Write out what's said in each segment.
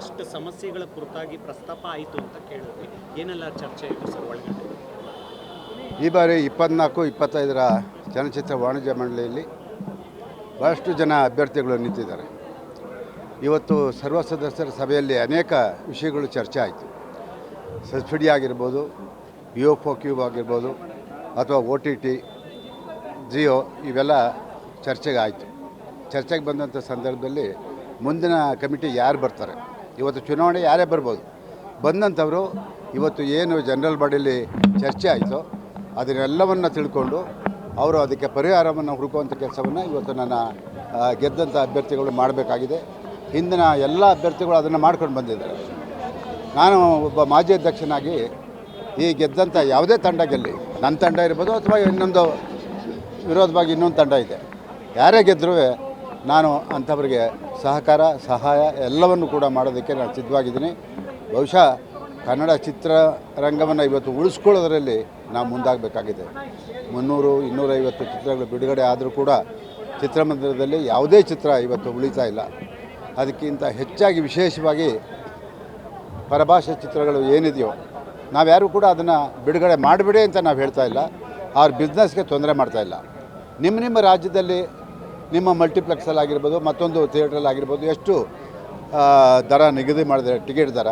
ಸಾಕಷ್ಟು ಸಮಸ್ಯೆಗಳ ಕುರಿತಾಗಿ ಪ್ರಸ್ತಾಪ ಆಯಿತು ಅಂತ ಕೇಳಿದ್ವಿ. ಏನೆಲ್ಲ ಚರ್ಚೆ ಆಯಿತು ಸರ್ ಒಳಗಡೆ? ಈ ಬಾರಿ ಇಪ್ಪತ್ನಾಲ್ಕು, ಇಪ್ಪತ್ತೈದರ ಚಲನಚಿತ್ರ ವಾಣಿಜ್ಯ ಮಂಡಳಿಯಲ್ಲಿ ಭಾಳಷ್ಟು ಜನ ಅಭ್ಯರ್ಥಿಗಳು ನಿಂತಿದ್ದಾರೆ. ಇವತ್ತು ಸರ್ವ ಸದಸ್ಯರ ಸಭೆಯಲ್ಲಿ ಅನೇಕ ವಿಷಯಗಳು ಚರ್ಚೆ ಆಯಿತು. ಸಬ್ಸಿಡಿ ಆಗಿರ್ಬೋದು ಬಿ ಒ ಫೋ ಕ್ಯೂಬ್ ಆಗಿರ್ಬೋದು, ಅಥವಾ ಒ ಟಿ ಟಿ, ಜಿಯೋ, ಇವೆಲ್ಲ ಚರ್ಚೆಗೆ ಆಯಿತು. ಚರ್ಚೆಗೆ ಬಂದಂಥ ಸಂದರ್ಭದಲ್ಲಿ ಮುಂದಿನ ಕಮಿಟಿ ಯಾರು ಬರ್ತಾರೆ? ಇವತ್ತು ಚುನಾವಣೆ ಯಾರೇ ಬರ್ಬೋದು. ಬಂದಂಥವರು ಇವತ್ತು ಏನು ಜನರಲ್ ಬಾಡಿಯಲ್ಲಿ ಚರ್ಚೆ ಆಯಿತು ಅದನ್ನೆಲ್ಲವನ್ನು ತಿಳ್ಕೊಂಡು ಅವರು ಅದಕ್ಕೆ ಪರಿಹಾರವನ್ನು ಹುಡುಕುವಂಥ ಕೆಲಸವನ್ನು ಇವತ್ತು ನನ್ನ ಗೆದ್ದಂಥ ಅಭ್ಯರ್ಥಿಗಳು ಮಾಡಬೇಕಾಗಿದೆ. ಹಿಂದಿನ ಎಲ್ಲ ಅಭ್ಯರ್ಥಿಗಳು ಅದನ್ನು ಮಾಡ್ಕೊಂಡು ಬಂದಿದ್ದಾರೆ. ನಾನು ಒಬ್ಬ ಮಾಜಿ ಅಧ್ಯಕ್ಷನಾಗಿ ಈ ಗೆದ್ದಂಥ ಯಾವುದೇ ತಂಡ ಗೆಲ್ಲಿ, ನನ್ನ ತಂಡ ಇರ್ಬೋದು ಅಥವಾ ಇನ್ನೊಂದು ವಿರೋಧವಾಗಿ ಇನ್ನೊಂದು ತಂಡ ಇದೆ. ಯಾರೇ ಗೆದ್ದರೂ ನಾನು ಅಂಥವ್ರಿಗೆ ಸಹಕಾರ, ಸಹಾಯ ಎಲ್ಲವನ್ನು ಕೂಡ ಮಾಡೋದಕ್ಕೆ ನಾನು ಸಿದ್ಧವಾಗಿದ್ದೀನಿ. ಬಹುಶಃ ಕನ್ನಡ ಚಿತ್ರರಂಗವನ್ನು ಇವತ್ತು ಉಳಿಸ್ಕೊಳ್ಳೋದರಲ್ಲಿ ನಾವು ಮುಂದಾಗಬೇಕಾಗಿದೆ. ಮುನ್ನೂರು, ಇನ್ನೂರೈವತ್ತು ಚಿತ್ರಗಳು ಬಿಡುಗಡೆ ಆದರೂ ಕೂಡ ಚಿತ್ರಮಂದಿರದಲ್ಲಿ ಯಾವುದೇ ಚಿತ್ರ ಇವತ್ತು ಉಳಿತಾ ಇಲ್ಲ. ಅದಕ್ಕಿಂತ ಹೆಚ್ಚಾಗಿ ವಿಶೇಷವಾಗಿ ಪರಭಾಷೆ ಚಿತ್ರಗಳು ಏನಿದೆಯೋ, ನಾವ್ಯಾರೂ ಕೂಡ ಅದನ್ನು ಬಿಡುಗಡೆ ಮಾಡಿಬಿಡಿ ಅಂತ ನಾವು ಹೇಳ್ತಾ ಇಲ್ಲ. ಅವ್ರ ಬಿಸ್ನೆಸ್ಗೆ ತೊಂದರೆ ಮಾಡ್ತಾ ಇಲ್ಲ. ನಿಮ್ಮ ನಿಮ್ಮ ರಾಜ್ಯದಲ್ಲಿ ನಿಮ್ಮ ಮಲ್ಟಿಪ್ಲೆಕ್ಸಲ್ಲಿ ಆಗಿರ್ಬೋದು, ಮತ್ತೊಂದು ಥಿಯೇಟ್ರಲ್ಲಿ ಆಗಿರ್ಬೋದು, ಎಷ್ಟು ದರ ನಿಗದಿ ಮಾಡಿದರೆ, ಟಿಕೆಟ್ ದರ,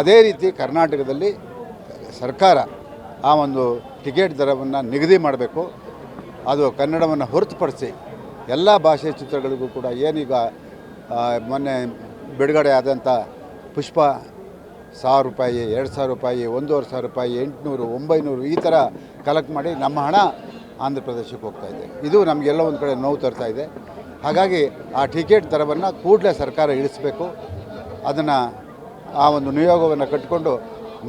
ಅದೇ ರೀತಿ ಕರ್ನಾಟಕದಲ್ಲಿ ಸರ್ಕಾರ ಆ ಒಂದು ಟಿಕೆಟ್ ದರವನ್ನು ನಿಗದಿ ಮಾಡಬೇಕು. ಅದು ಕನ್ನಡವನ್ನು ಹೊರತುಪಡಿಸಿ ಎಲ್ಲ ಭಾಷೆ ಚಿತ್ರಗಳಿಗೂ ಕೂಡ ಏನೀಗ ಮೊನ್ನೆ ಬಿಡುಗಡೆ ಆದಂಥ ಪುಷ್ಪ ಸಾವಿರ ರೂಪಾಯಿ, ಎರಡು ಸಾವಿರ ರೂಪಾಯಿ, ಒಂದೂವರೆ ಸಾವಿರ ರೂಪಾಯಿ, ಎಂಟುನೂರು, ಒಂಬೈನೂರು ಈ ಥರ ಕಲೆಕ್ಟ್ ಮಾಡಿ ನಮ್ಮ ಹಣ ಆಂಧ್ರ ಪ್ರದೇಶಕ್ಕೆ ಹೋಗ್ತಾ ಇದೆ ಇದು ನಮಗೆಲ್ಲ ಒಂದು ಕಡೆ ನೋವು ತರ್ತಾ ಇದೆ. ಹಾಗಾಗಿ ಆ ಟಿಕೆಟ್ ದರವನ್ನು ಕೂಡಲೇ ಸರ್ಕಾರ ಇಳಿಸಬೇಕು. ಅದನ್ನು ಆ ಒಂದು ನಿಯೋಗವನ್ನು ಕಟ್ಟಿಕೊಂಡು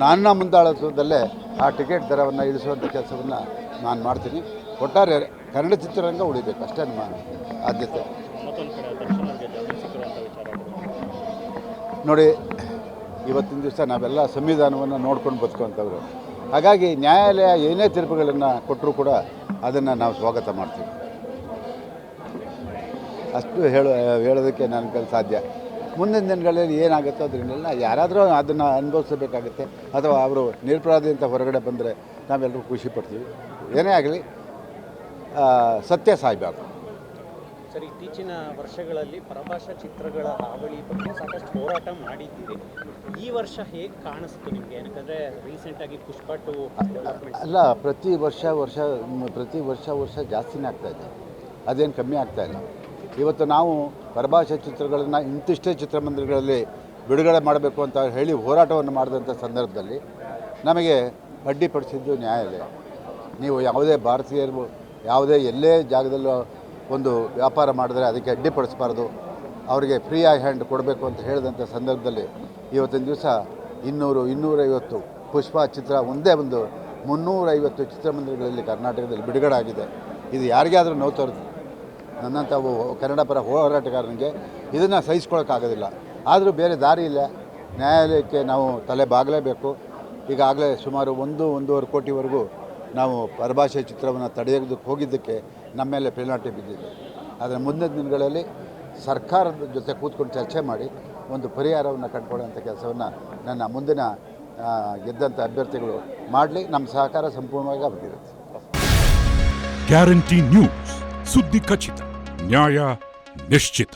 ನನ್ನ ಮುಂದಾಳತ್ವದಲ್ಲೇ ಆ ಟಿಕೆಟ್ ದರವನ್ನು ಇಳಿಸುವಂಥ ಕೆಲಸವನ್ನು ನಾನು ಮಾಡ್ತೀನಿ. ಒಟ್ಟಾರೆ ಕನ್ನಡ ಚಿತ್ರರಂಗ ಉಳಿಬೇಕು, ಅಷ್ಟೇ ನಮ್ಮ ಆದ್ಯತೆ. ನೋಡಿ, ಇವತ್ತಿನ ದಿವಸ ನಾವೆಲ್ಲ ಸಂವಿಧಾನವನ್ನು ನೋಡ್ಕೊಂಡು ಬದುಕುವಂಥವ್ರು ಹಾಗಾಗಿ ನ್ಯಾಯಾಲಯ ಏನೇ ತೀರ್ಪುಗಳನ್ನು ಕೊಟ್ಟರೂ ಕೂಡ ಅದನ್ನು ನಾವು ಸ್ವಾಗತ ಮಾಡ್ತೀವಿ. ಅಷ್ಟು ಹೇಳ, ಹೇಳೋದಕ್ಕೆ ನನ್ನ ಸಾಧ್ಯ. ಮುಂದಿನ ದಿನಗಳಲ್ಲಿ ಏನಾಗುತ್ತೋ ಅದರಿಂದ ಯಾರಾದರೂ ಅದನ್ನು ಅನುಭವಿಸಬೇಕಾಗುತ್ತೆ. ಅಥವಾ ಅವರು ನಿರಪರಾಧಿ ಅಂತ ಹೊರಗಡೆ ಬಂದರೆ ನಾವೆಲ್ಲರೂ ಖುಷಿ ಪಡ್ತೀವಿ. ಏನೇ ಆಗಲಿ ಸತ್ಯ ಸಾಯ್ಬಾರ್ದು. ಸರ್, ಇತ್ತೀಚಿನ ವರ್ಷಗಳಲ್ಲಿ ಪರಭಾಷಾ ಚಿತ್ರಗಳ ಹಾವಳಿ ಬಗ್ಗೆ ಸಾಕಷ್ಟು ಹೋರಾಟ ಮಾಡಿದ್ದೀರಿ. ಈ ವರ್ಷ ಹೇಗೆ ಕಾಣಿಸ್ತು ನಿಮಗೆ? ಯಾಕಂದರೆ ರೀಸೆಂಟಾಗಿ ಟು ಅಲ್ಲ, ಪ್ರತಿ ವರ್ಷ ವರ್ಷ ಪ್ರತಿ ವರ್ಷ ವರ್ಷ ಜಾಸ್ತಿನೇ ಆಗ್ತಾ ಇದೆ. ಅದೇನು ಕಮ್ಮಿ ಆಗ್ತಾ ಇಲ್ಲ. ಇವತ್ತು ನಾವು ಪರಭಾಷಾ ಚಿತ್ರಗಳನ್ನು ಇಂತಿಷ್ಟೇ ಚಿತ್ರಮಂದಿರಗಳಲ್ಲಿ ಬಿಡುಗಡೆ ಮಾಡಬೇಕು ಅಂತ ಹೇಳಿ ಹೋರಾಟವನ್ನು ಮಾಡಿದಂಥ ಸಂದರ್ಭದಲ್ಲಿ ನಮಗೆ ಅಡ್ಡಿಪಡಿಸಿದ್ದು ನ್ಯಾಯಾಲಯ. ನೀವು ಯಾವುದೇ ಭಾರತೀಯರು, ಯಾವುದೇ ಎಲ್ಲೇ ಜಾಗದಲ್ಲೂ ಒಂದು ವ್ಯಾಪಾರ ಮಾಡಿದ್ರೆ ಅದಕ್ಕೆ ಅಡ್ಡಿಪಡಿಸಬಾರ್ದು ಅವರಿಗೆ ಫ್ರೀ ಆಗಿ ಹ್ಯಾಂಡ್ ಕೊಡಬೇಕು ಅಂತ ಹೇಳಿದಂಥ ಸಂದರ್ಭದಲ್ಲಿ ಇವತ್ತಿನ ದಿವಸ ಇನ್ನೂರು, ಇನ್ನೂರೈವತ್ತು ಪುಷ್ಪ ಚಿತ್ರ ಒಂದೇ ಒಂದು ಮುನ್ನೂರೈವತ್ತು ಚಿತ್ರಮಂದಿರಗಳಲ್ಲಿ ಕರ್ನಾಟಕದಲ್ಲಿ ಬಿಡುಗಡೆ ಆಗಿದೆ ಇದು ಯಾರಿಗಾದರೂ ನೋವು ತೋರುತ್ತೆ ನನ್ನಂಥ ಕನ್ನಡ ಪರ ಹೋರಾಟಗಾರನಿಗೆ ಇದನ್ನು ಸಹಿಸ್ಕೊಳೋಕ್ಕಾಗೋದಿಲ್ಲ. ಆದರೂ ಬೇರೆ ದಾರಿ ಇಲ್ಲ. ನ್ಯಾಯಾಲಯಕ್ಕೆ ನಾವು ತಲೆ ಬಾಗಲೇಬೇಕು. ಈಗಾಗಲೇ ಸುಮಾರು ಒಂದು, ಒಂದೂವರೆ ಕೋಟಿವರೆಗೂ ನಾವು ಪರಭಾಷೆ ಚಿತ್ರವನ್ನು ತಡೆಯೋದಕ್ಕೆ ಹೋಗಿದ್ದಕ್ಕೆ ನಮ್ಮ ಮೇಲೆ ಪೆನಾಲ್ಟಿ ಬಿದ್ದಿದೆ. ಆದರೆ ಮುಂದಿನ ದಿನಗಳಲ್ಲಿ ಸರ್ಕಾರದ ಜೊತೆ ಕೂತ್ಕೊಂಡು ಚರ್ಚೆ ಮಾಡಿ ಒಂದು ಪರಿಹಾರವನ್ನು ಕಂಡುಕೊಳ್ಳುವಂಥ ಕೆಲಸವನ್ನು ನನ್ನ ಮುಂದಿನ ಗೆದ್ದಂಥ ಅಭ್ಯರ್ಥಿಗಳು ಮಾಡಲಿ. ನಮ್ಮ ಸಹಕಾರ ಸಂಪೂರ್ಣವಾಗಿ ಅವರಿಗಿರುತ್ತೆ ಗ್ಯಾರಂಟಿ ನ್ಯೂಸ್ ಸುದ್ದಿ ಖಚಿತ ನ್ಯಾಯ ನಿಶ್ಚಿತ